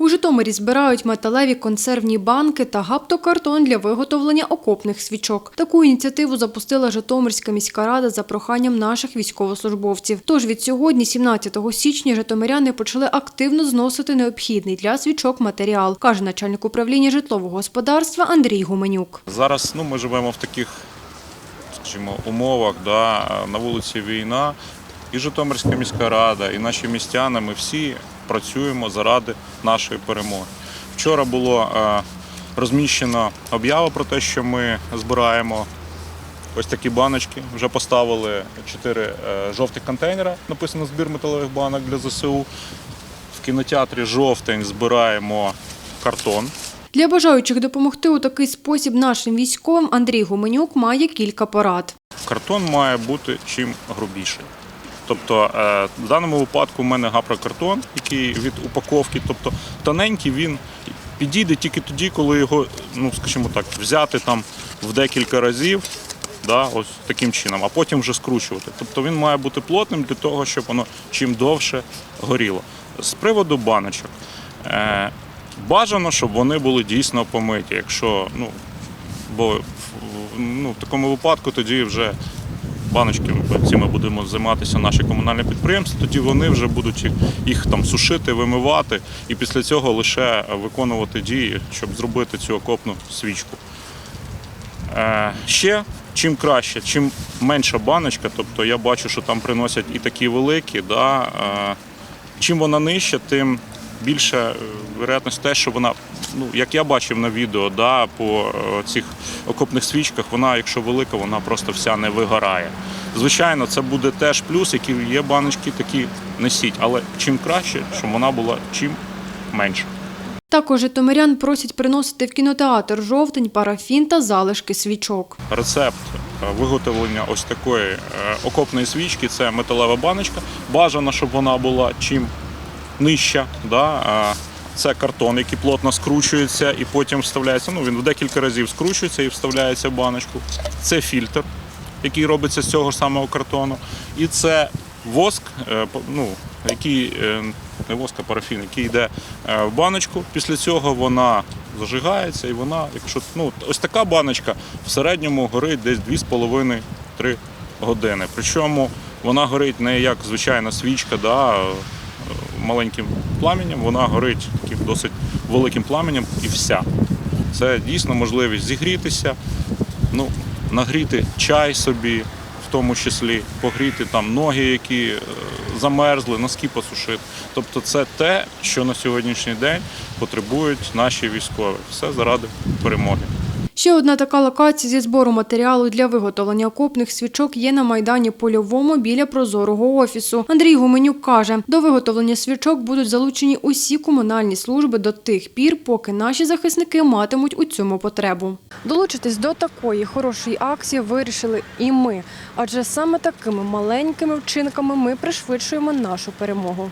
У Житомирі збирають металеві консервні банки та гаптокартон для виготовлення окопних свічок. Таку ініціативу запустила Житомирська міська рада за проханням наших військовослужбовців. Тож від сьогодні, 17 січня, житомиряни почали активно зносити необхідний для свічок матеріал, каже начальник управління житлового господарства Андрій Гуменюк. Зараз ну, ми живемо в таких, скажімо, умовах, да, на вулиці війна, і Житомирська міська рада, і наші містяни, ми всі працюємо заради нашої перемоги. Вчора було е, розміщено об'ява про те, що ми збираємо ось такі баночки. Вже поставили чотири е, жовтих контейнера, написано збір металевих банок для ЗСУ. В кінотеатрі жовтень збираємо картон. Для бажаючих допомогти у такий спосіб нашим військовим Андрій Гуменюк має кілька порад. Картон має бути чим грубіший. Тобто е, в даному випадку в мене гапрокартон, який від упаковки, тобто тоненький, він підійде тільки тоді, коли його, ну скажімо так, взяти там в декілька разів, да, ось таким чином, а потім вже скручувати. Тобто він має бути плотним для того, щоб воно чим довше горіло. З приводу баночок. Е, бажано, щоб вони були дійсно помиті. Якщо, ну, бо ну, в такому випадку тоді вже баночки цими будемо займатися наші комунальні підприємства, тоді вони вже будуть їх, там сушити, вимивати і після цього лише виконувати дії, щоб зробити цю окопну свічку. Е, ще чим краще, чим менша баночка, тобто я бачу, що там приносять і такі великі, да, е, чим вона нижча, тим більше е, вероятність те, що вона, ну як я бачив на відео, да, по е, цих окопних свічках, вона, якщо велика, вона просто вся не вигорає. Звичайно, це буде теж плюс, які є баночки, такі несіть, але чим краще, щоб вона була чим менша. Також житомирян просять приносити в кінотеатр жовтень, парафін та залишки свічок. Рецепт е, виготовлення ось такої окопної свічки це металева баночка. Бажано, щоб вона була чим нижча. Да? Це картон, який плотно скручується і потім вставляється. Ну, він в декілька разів скручується і вставляється в баночку. Це фільтр, який робиться з цього самого картону. І це воск, е, ну, який е, не воск, а парафін, який йде е, в баночку. Після цього вона зажигається і вона, якщо ну, ось така баночка в середньому горить десь 2,5-3 години. Причому вона горить не як звичайна свічка, да, маленьким пламенем, вона горить таким досить великим пламенем і вся. Це дійсно можливість зігрітися, ну, нагріти чай собі, в тому числі, погріти там ноги, які е, замерзли, носки посушити. Тобто це те, що на сьогоднішній день потребують наші військові. Все заради перемоги. Ще одна така локація зі збору матеріалу для виготовлення окопних свічок є на майдані польовому біля прозорого офісу. Андрій Гуменюк каже, до виготовлення свічок будуть залучені усі комунальні служби до тих пір, поки наші захисники матимуть у цьому потребу. Долучитись до такої хорошої акції вирішили і ми, адже саме такими маленькими вчинками ми пришвидшуємо нашу перемогу.